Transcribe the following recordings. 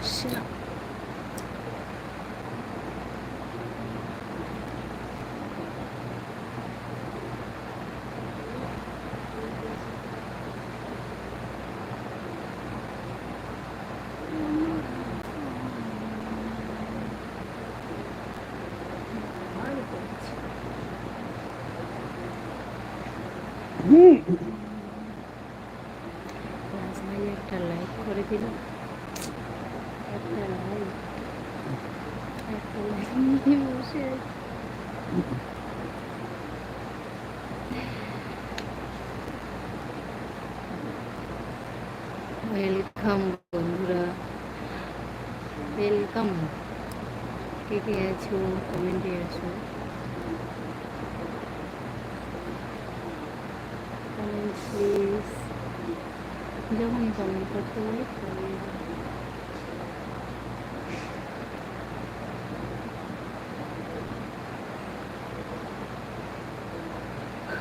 আসছে না একটা লাইক করে দিল একটা লাইক একটা লাইক নিয়ে বসে আছে। ওয়েলকাম বন্ধুরা। ওয়েলকাম কে কে আছো? কমেন্টে আছো। কমেন্ট প্লিজ যখন কমেন্ট করতে বলি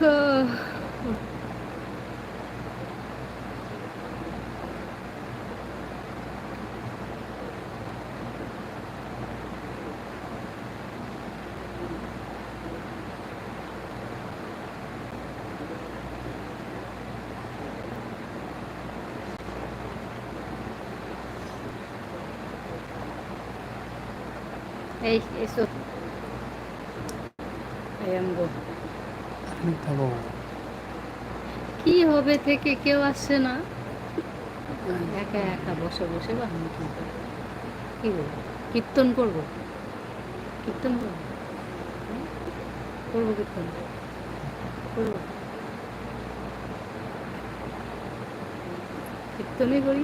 Echt, ist so. Irgendwo. কি হবে থেকে কেউ আসছে না। একা একা বসে বসে বাহানি কি কি বলব? কীর্তন করব? কীর্তন করব? করব কীর্তন? করব? কীর্তনই করি।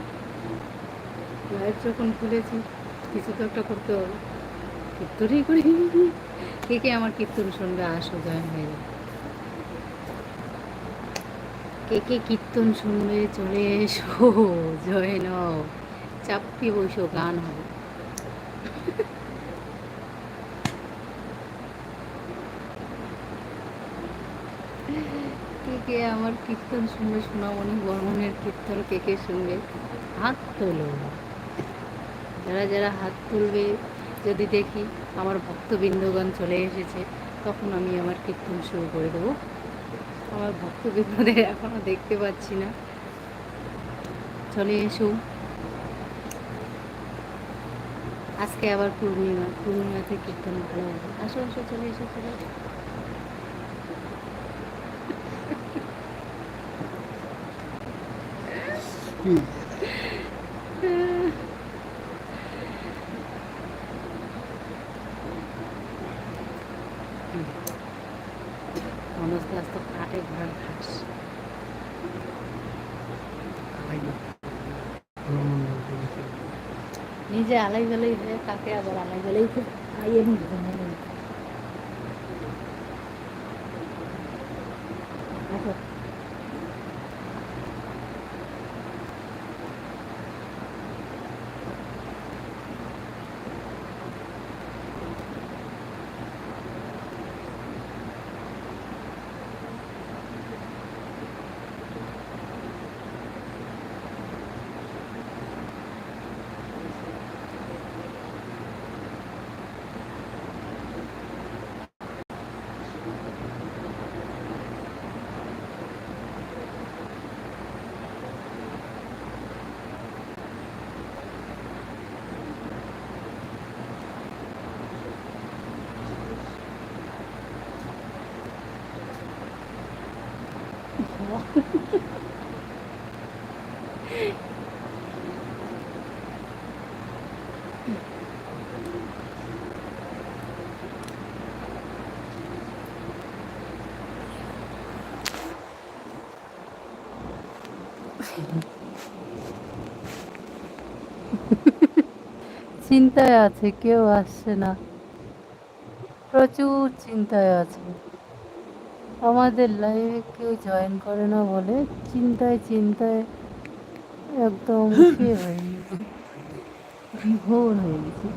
লাইভ যখন খুলেছি, কিছু তো একটা করতে হবে। কীর্তনই করি। কে কে আমার কীর্তন শুনবে? আসো, জয়েন হয়ে যাবে কে কে কীর্তন শুনবে? চলে এসো, জয় নাও। চাপটি বসো, গান হবে। কে কে আমার কীর্তন শুনবে? সোনামণি বর্মনের কীর্তন কে কে শুনবে? হাত তোলো। যারা যারা হাত তুলবে, যদি দেখি আমার ভক্তবৃন্দগণ চলে এসেছে, তখন আমি আমার কীর্তন শুরু করে দেবো। আমার ভক্ত ভক্তবৃন্দদের এখনও দেখতে পাচ্ছি না। চলে এসো। আজকে আবার পূর্ণিমা পূর্ণিমাতে কীর্তন ভালো হবে। আসো আসো চলে এসো চলে এসো। হুম দাস তো কাটে ঘোড়ার ঘাস। নিজে আলাই গেলেই হয়ে, কাকে আবার আলাই গেলেই বেলাই খাইয়ে নি চিন্তায় আছে কেউ আসছে না প্রচুর চিন্তায় আছে আমাদের লাইভে কেউ জয়েন করে না বলে চিন্তায় চিন্তায় একদম হয়ে গেছে। বিভোর হয়ে গেছে।